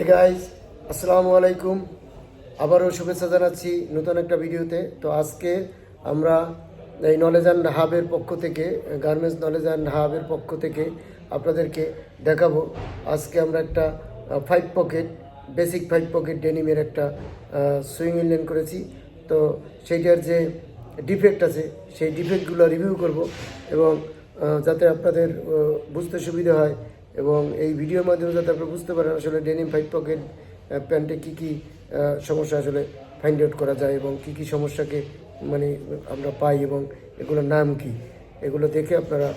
Hi guys আসসালামু আলাইকুম। আবারও শুভেচ্ছা জানাচ্ছি নতুন একটা ভিডিওতে। তো আজকে আমরা এই নলেজ অ্যান্ড হাবের পক্ষ থেকে গার্মেন্টস নলেজ অ্যান্ড হাবের পক্ষ থেকে আপনাদেরকে দেখাবো। আজকে আমরা একটা five pocket basic five pocket ডেনিমের একটা সুইং ইনলেন করেছি। তো সেইটার যে ডিফেক্ট আছে, সেই ডিফেক্টগুলো রিভিউ করব এবং যাতে আপনাদের বুঝতে সুবিধা হয় এবং এই ভিডিওর মাধ্যমে যাতে আপনারা বুঝতে পারেন আসলে ডেনিম ফাইভ পকেট প্যান্টে কী কী সমস্যা আসলে ফাইন্ড আউট করা যায় এবং কী কী সমস্যাকে মানে আমরা পাই এবং এগুলোর নাম কি, এগুলো দেখে আপনারা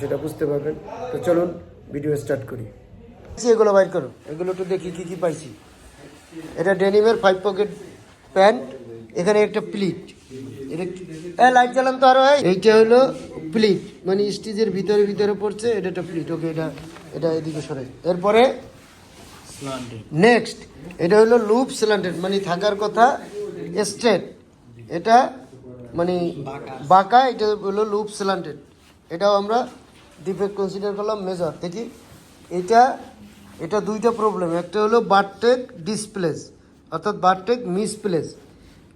সেটা বুঝতে পারবেন। তো চলুন ভিডিও স্টার্ট করি। এগুলো বাইর করো এগুলো একটু দেখি কী কী পাইছি। এটা ডেনিমের ফাইভ পকেট প্যান্ট, এখানে একটা প্লিট এটা লাইট জ্বালান তো আরও, এই। এইটা হলো প্লিট মানে স্টিজের ভিতরে ভিতরে পড়ছে, এটা একটা প্লিট ওকে এটা এটা এদিকে সরে। এরপরে নেক্সট এটা হলো লুপ স্ল্যান্টেড মানে থাকার কথা স্ট্রেট এটা মানে বাঁকা। এটা হলো লুপ স্ল্যান্টেড এটাও আমরা ডিফেক্ট কনসিডার করলাম মেজর দেখি এটা এটা দুইটা প্রবলেম একটা হলো বারটেক ডিসপ্লেস অর্থাৎ বারটেক মিসপ্লেস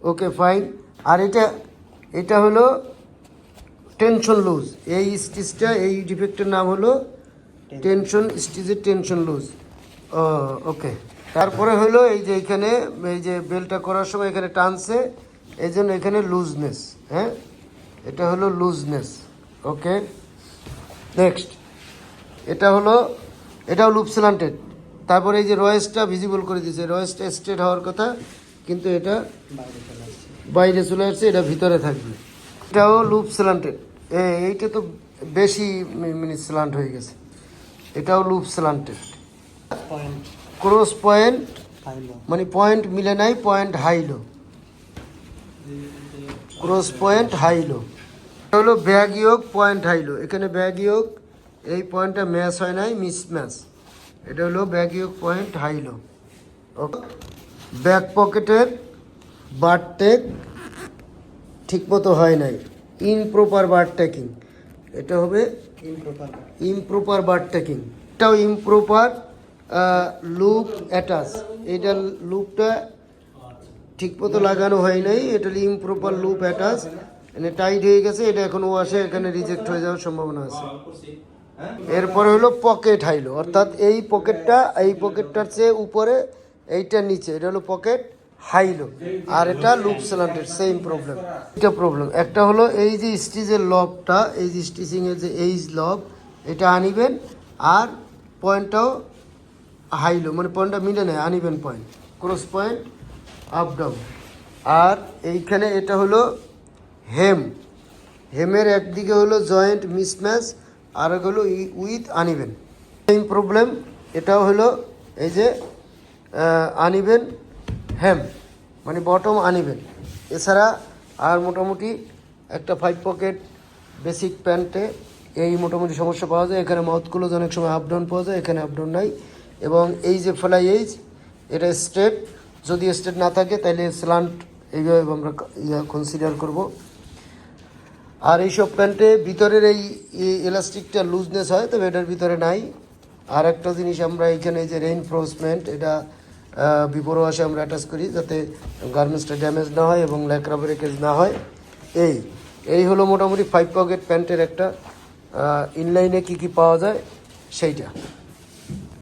ওকে ফাইন আর এটা এটা হলো টেনশন লুজ এই স্টিচটা এই ডিফেক্টের নাম হলো টেনশন স্টিচের টেনশন লুজ ওকে তারপরে হলো এই যে এখানে, এই যে বেলটা করার সময় এখানে টানছে, এই জন্য এখানে লুজনেস হ্যাঁ? এটা হলো লুজনেস ওকে নেক্সট এটা হলো, এটাও লুপ স্ল্যান্টেড তারপরে এই যে রয়েসটা ভিজিবল করে দিয়েছে, রয়েসটা স্ট্রেট হওয়ার কথা, কিন্তু এটা বাইরে চলে আসছে, এটা ভিতরে থাকবে। এটাও লুপ স্ল্যান্টেড এইটা তো বেশি মিনিট স্ল্যান্ট হয়ে গেছে। এটাও loop slanted point cross point মানে পয়েন্ট মিলে নাই পয়েন্ট হাইলো ক্রস পয়েন্ট হাইলো এটা হলো ব্যাগ ইয়োগ পয়েন্ট হাইলো এখানে ব্যাগ ইয়োগ এই পয়েন্টটা ম্যাচ হয় নাই মিস ম্যাচ এটা হলো ব্যাগ ইয়োগ পয়েন্ট হাইলো ওকে ব্যাক পকেটের বারটেক ঠিকমতো হয় নাই। ইনপ্রপার বার টেকিং এটা হবে ইমপ্রপার ইমপ্রপার বার টেকিং এটাও ইমপ্রপার লুপ অ্যাটাচ এটা লুপটা ঠিক মতো লাগানো হয় নাই, এটা ইমপ্রপার লুপ অ্যাটাচ মানে টাইট হয়ে গেছে, এটা এখন ওয়াশে এখানে রিজেক্ট হয়ে যাওয়ার সম্ভাবনা আছে। এরপরে হলো পকেট হাইলো অর্থাৎ এই পকেটটা এই পকেটটার চেয়ে উপরে এইটা নিচে, এটা হলো পকেট হাইলো। আর এটা লুপ স্ল্যান্টেড সেম প্রবলেম এটা প্রবলেম একটা হলো এই যে স্টিচের লবটা, এই যে স্টিচিংয়ের যে এইজ লব, এটা আনিবেন। আর পয়েন্টটাও হাইলো মানে পয়েন্টটা মিলে নেয়, আনিবেন point cross point up down আর এইখানে এটা হলো হেম হেমের একদিকে হলো জয়েন্ট মিসম্যাচ আর এক হলো উইথ আনিবেন। সেম প্রবলেম এটাও হলো এই যে আনিবেন। হেম মানে বটম আনিবেন। এছাড়া আর মোটামুটি একটা ফাইভ পকেট বেসিক প্যান্টে এই মোটামুটি সমস্যা পাওয়া যায়। এখানে মাউথগুলো অনেক সময় আপ ডাউন পাওয়া যায়, এখানে আপ ডাউন নাই। এবং এই যে ফ্লাই এইজ এটা স্ট্রেট যদি স্ট্রেট না থাকে, তাহলে স্লান্ট এইভাবে আমরা ইয়া কনসিডার করব। আর এইসব প্যান্টে ভিতরের এই ইলাস্টিকটা লুজনেস হয়, তবে এটার ভিতরে নাই। আর একটা জিনিস আমরা এইখানে যে রেইনফোর্সমেন্ট এটা বিপরো আসে আমরা অ্যাটাচ করি যাতে গার্মেন্টসটা ড্যামেজ না হয় এবং ল্যাকড়া ব্রেকেজ না হয়। এই এই হলো মোটামুটি ফাইভ পকেট প্যান্টের একটা ইনলাইনে কি কি পাওয়া যায়? সেইটা।